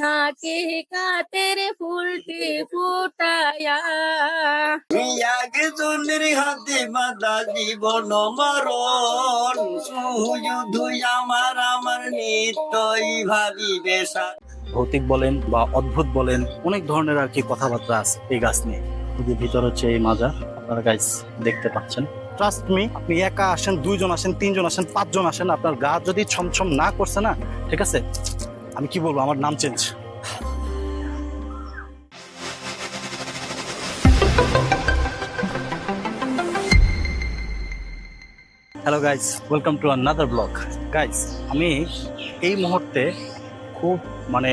হাকি কাতের ফুলটি ফুটায়া। ইয়াকে চন্দ্রের হাতে বাঁধা জীবন মরণ। শুধু আমার আমার নিত্যই ভাবিবে ভৌতিক বলেন বা অদ্ভুত বলেন অনেক ধরনের আর কি কথাবার্তা আছে এই গাছ নিয়ে। এই যে ভিতর হচ্ছে এই মাজার। আপনারা গাছ দেখতে পাচ্ছেন। ট্রাস্ট মি আপনি একা আসেন দুইজন আসেন তিনজন আসেন পাঁচজন আসেন আপনার গা যদি ছমছম না করছে না ঠিক আছে? আমি কি বলব? আমার নাম change hello guys welcome to another blog guys আমি এই মুহূর্তে খুব মানে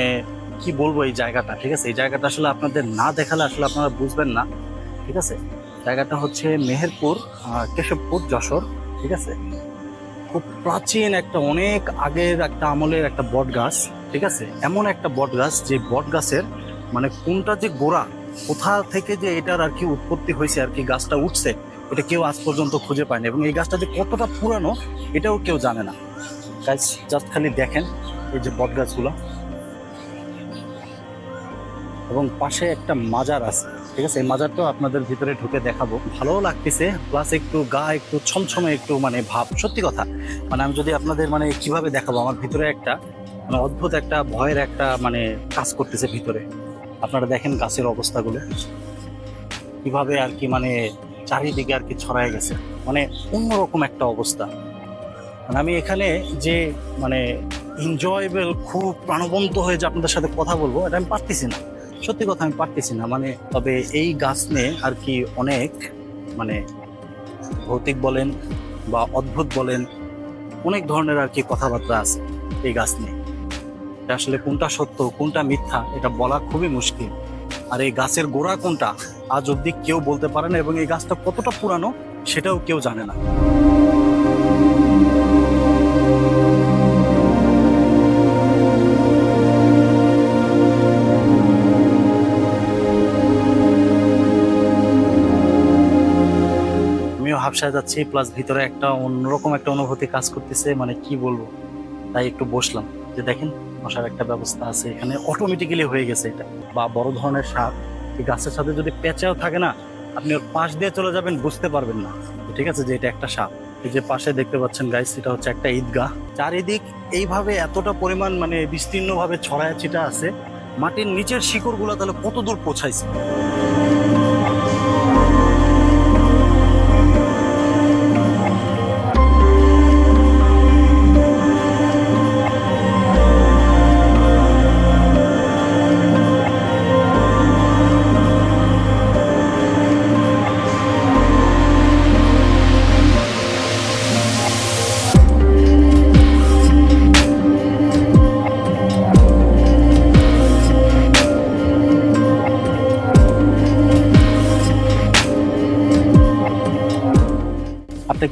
কি বলব এই জায়গাটা, ঠিক আছে? এই জায়গাটা আসলে আপনাদের না দেখালে আসলে আপনারা বুঝবেন না, ঠিক আছে? জায়গাটা হচ্ছে মেহেরপুর কেশবপুর, যশোর, ঠিক আছে? খুব প্রাচীন একটা, অনেক আগের একটা আমলের একটা বট গাছ ঠিক আছে? এমন একটা বট গাছ যে বট গাছের মানে কোনটা যে গোড়া, কোথা থেকে যে এটার আর কি উৎপত্তি হয়েছে আর কি গাছটা উঠছে, এটা কেউ আজ পর্যন্ত খুঁজে পায়নি এবং এই গাছটা যে কতটা পুরানো, এটাও কেউ জানে না। গাছ জাস্ট খালি দেখেন এই যে বট গাছগুলো এবং পাশে একটা মাজার আছে, ঠিক আছে? এই মাজারটাও আপনাদের ভিতরে ঢুকে দেখাবো। ভালোও লাগতেছে প্লাস একটু গা একটু ছমছমে একটু মানে ভাব। সত্যি কথা মানে আমি যদি আপনাদের মানে কীভাবে দেখাবো, আমার ভিতরে একটা মানে অদ্ভুত একটা ভয়ের একটা মানে কাজ করতেছে ভিতরে। আপনারা দেখেন গাছের অবস্থাগুলো। কীভাবে আর কি মানে চারিদিকে আর কি ছড়ায় গেছে। মানে অন্যরকম একটা অবস্থা। মানে আমি এখানে যে মানে এনজয়েবল খুব প্রাণবন্ত হয়ে যে আপনাদের সাথে কথা বলব, এটা আমি পারতেছি না। সত্যি কথা আমি পারতেছি না। মানে তবে এই গাছ নিয়ে আর কি অনেক মানে ভৌতিক বলেন বা অদ্ভুত বলেন, অনেক ধরনের আর কি কথাবার্তা আছে এই গাছ নিয়ে। আসলে কোনটা সত্য, কোনটা মিথ্যা, এটা বলা খুবই মুশকিল। আর এই গাছের গোড়া কোনটা, আজ অব্দি কেউ বলতে পারে না এবং এই গাছটা কতটা পুরানো, সেটাও কেউ জানে না। আমিও হাফসায় যাচ্ছি প্লাস ভিতরে একটা অন্যরকম একটা অনুভূতি কাজ করতেছে মানে কি বলব? তাই একটু বসলাম। যে দেখেন মশার একটা ব্যবস্থা আছে এখানে। অটোমেটিক্যালি হয়ে গেছে এটা। বা বড় ধরনের সাপ এই গাছের সাথে যদি পেঁচাও থাকে না, আপনি ওর পাশ দিয়ে চলে যাবেন, বুঝতে পারবেন না। ঠিক আছে? যে এটা একটা সাপ এই যে পাশে দেখতে পাচ্ছেন গাইস এটা হচ্ছে একটা ঈদগাহ। চারিদিক এইভাবে এতটা পরিমাণ মানে বিস্তীর্ণভাবে ছড়ায় ছিটা আছে। মাটির নিচের শিকড়গুলো তাহলে কত দূর পৌঁছাইছে?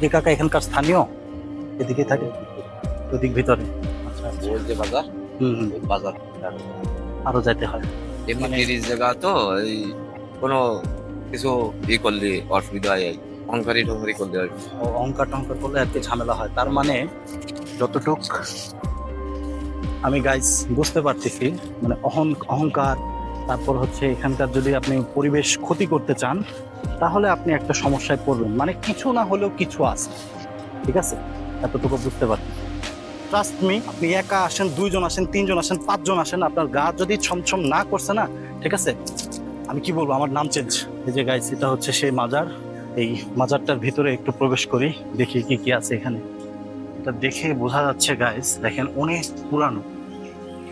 আপনি কাকা এখানকার স্থানীয়? এদিকে থাকে। ওদিক ভিতরে। আচ্ছা আচ্ছা। ওই যে বাজার? হুম হুম, বাজার। আরও যাইতে হয়। এমনি মানে- তিরিশ জায়গা তো এই কোনো কিছু ই করলে অসুবিধা হয় অহংকারী টঙ্কারি করলে আর ও অহংকার টহংকার করলে আর কি ঝামেলা হয়। তার মানে যতটুক আমি গাইস বুঝতে পারতেছি মানে অহং অহংকার তারপর হচ্ছে এখানকার যদি আপনি পরিবেশ ক্ষতি করতে চান, তাহলে আপনি একটা সমস্যায় পড়বেন। মানে কিছু না হলেও কিছু আছে। ঠিক আছে? এতটুকু বুঝতে পারছি। ট্রাস্ট মি আপনি একা আসেন, দুইজন আসেন, তিনজন আসেন, পাঁচজন আসেন, আপনার গা যদি ছমছম না করছে না, ঠিক আছে? আমি কি বলব? আমার নাম চেঞ্জ এই যে গাইস এটা হচ্ছে সেই মাজার। এই মাজারটার ভিতরে একটু প্রবেশ করি, দেখি কি কি আছে এখানে। এটা দেখে বোঝা যাচ্ছে গাইস দেখেন অনেক পুরানো।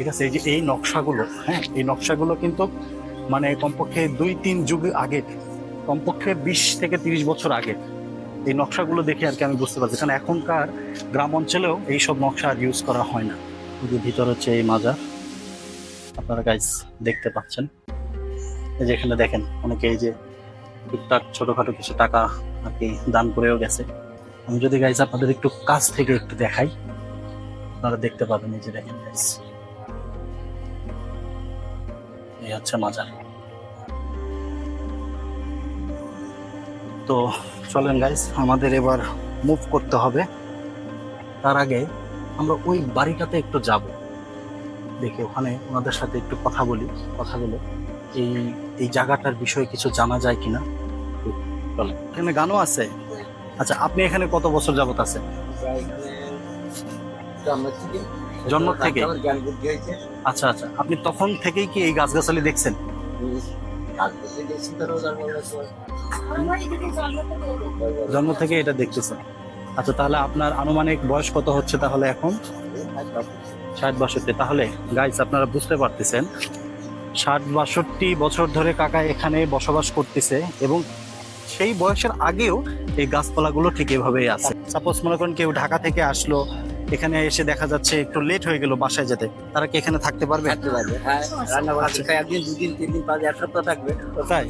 ঠিক আছে? এই যে এই নকশাগুলো হ্যাঁ? এই নকশাগুলো কিন্তু মানে কমপক্ষে দুই তিন যুগ আগে, কমপক্ষে বিশ থেকে তিরিশ বছর আগে এই নকশাগুলো দেখে আর কি আমি বুঝতে পারছি। কারণ এখনকার গ্রাম অঞ্চলেও এইসব নকশা আর ইউজ করা হয় না। যে ভিতর হচ্ছে এই মাজার। আপনারা গাইজ দেখতে পাচ্ছেন। এই যে এখানে দেখেন, অনেকে এই যে টুকটাক ছোটখাটো কিছু টাকা আর কি দান করেও গেছে। আমি যদি গাইজ আপনাদের একটু কাছ থেকে একটু দেখাই, আপনারা দেখতে পাবেন এই যে দেখেন গাইজ এই হচ্ছে মাজার তো চলেন গাইজ আমাদের এবার মুভ করতে হবে। তার আগে আমরা ওই বাড়িটাতে একটু যাব। দেখে ওখানে ওনাদের সাথে একটু কথা বলি, কথা বলে। এই এই জায়গাটার বিষয়ে কিছু জানা যায় কিনা? এখানে গানও আছে? আচ্ছা আপনি এখানে কত বছর যাবত আছেন? জন্ম থেকে? আচ্ছা আচ্ছা। আপনি তখন থেকেই কি এই গাছগাছালি দেখছেন? জন্ম থেকে এটা দেখতেছেন। আচ্ছা তাহলে আপনার আনুমানিক বয়স কত হচ্ছে তাহলে এখন? ষাট বাষট্টি। তাহলে গাইস আপনারা বুঝতে পারতেছেন ষাট বাষট্টি বছর ধরে কাকা এখানে বসবাস করতেছে এবং সেই বয়সের আগেও এই গাছপালাগুলো ঠিক এভাবেই আছে। সাপোজ মনে করেন কেউ ঢাকা থেকে আসলো এখানে এসে দেখা যাচ্ছে একটু লেট হয়ে গেল বাসায় যেতে। তারা কি এখানে থাকতে পারবে? থাকতে পারবে হ্যাঁ। রান্না বান্না শিখায় একদিন দুদিন তিন দিন পাঁচ এক সপ্তাহ থাকবে। তাই?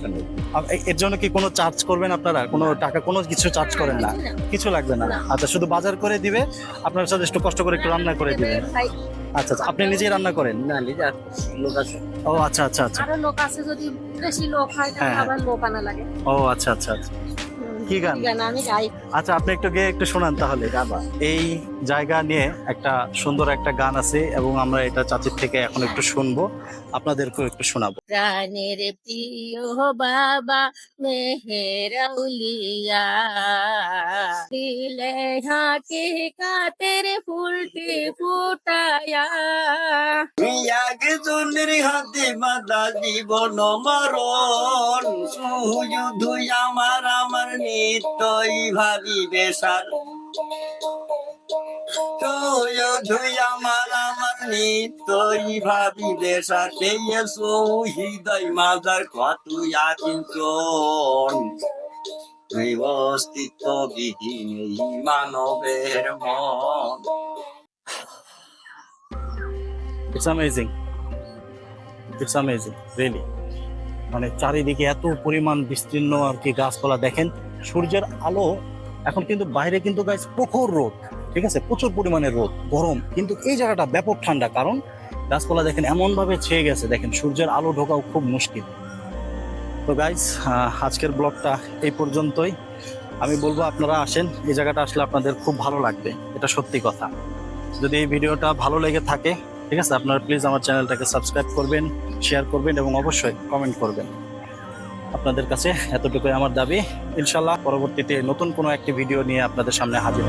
এর জন্য কি কোনো চার্জ করবেন আপনারা? কোনো টাকা কোনো কিছু চার্জ করেন না? কিছু লাগবে না। আচ্ছা শুধু বাজার করে দিবে আপনার সাথে একটু কষ্ট করে একটু রান্না করে দিবে। আচ্ছা আচ্ছা আপনি নিজেই রান্না করেন? না নিজে লোক আছে। ও আচ্ছা আচ্ছা আচ্ছা। আরও লোক আছে যদি বেশি লোক হয় তাহলে হ্যাঁ। আবার লোক আনা লাগে। ও আচ্ছা আচ্ছা আচ্ছা। কি গান? আমি গাই। আচ্ছা আপনি একটু গিয়ে একটু শোনান তাহলে। এই জায়গা নিয়ে একটা সুন্দর একটা গান আছে এবং আমরা এটা চাচির থেকে এখন একটু শুনব। আপনাদেরকেও একটু শোনাবো। প্রাণের প্রিয় বাবা মেহেরাউলিয়া দিলে হাকে কাতের ফুলটি ফুটায়া। একজনের হাতে বাঁধা জীবন মরণ শুধু আমার আমার নিত্যই ভাবিবে সার শুধু আমার আমার নিত্যই ভাবিবে সাথে এসো হৃদয় মাজার কত আকিঞ্চন তুই অস্তিত্ব বিহীন এই মানবের মন অ্যামেজিং ইটস মানে চারিদিকে এত পরিমাণ বিস্তীর্ণ আর কি গাছপালা দেখেন। সূর্যের আলো এখন কিন্তু বাইরে কিন্তু গাছ প্রখর রোদ। ঠিক আছে? প্রচুর পরিমাণে রোদ, গরম। কিন্তু এই জায়গাটা ব্যাপক ঠান্ডা। কারণ গাছপালা দেখেন এমন ভাবে ছেয়ে গেছে। দেখেন, সূর্যের আলো ঢোকাও খুব মুশকিল। তো গাইস আজকের ব্লগটা এই পর্যন্তই। আমি বলব আপনারা আসেন, এই জায়গাটা আসলে আপনাদের খুব ভালো লাগবে, এটা সত্যি কথা। যদি এই ভিডিওটা ভালো লেগে থাকে, ঠিক আছে, আপনারা প্লিজ আমার চ্যানেলটাকে সাবস্ক্রাইব করবেন শেয়ার করবেন এবং অবশ্যই কমেন্ট করবেন। আপনাদের কাছে এতটুকুই আমার দাবি। ইনশাল্লাহ পরবর্তীতে নতুন কোনো একটি ভিডিও নিয়ে আপনাদের সামনে হাজির।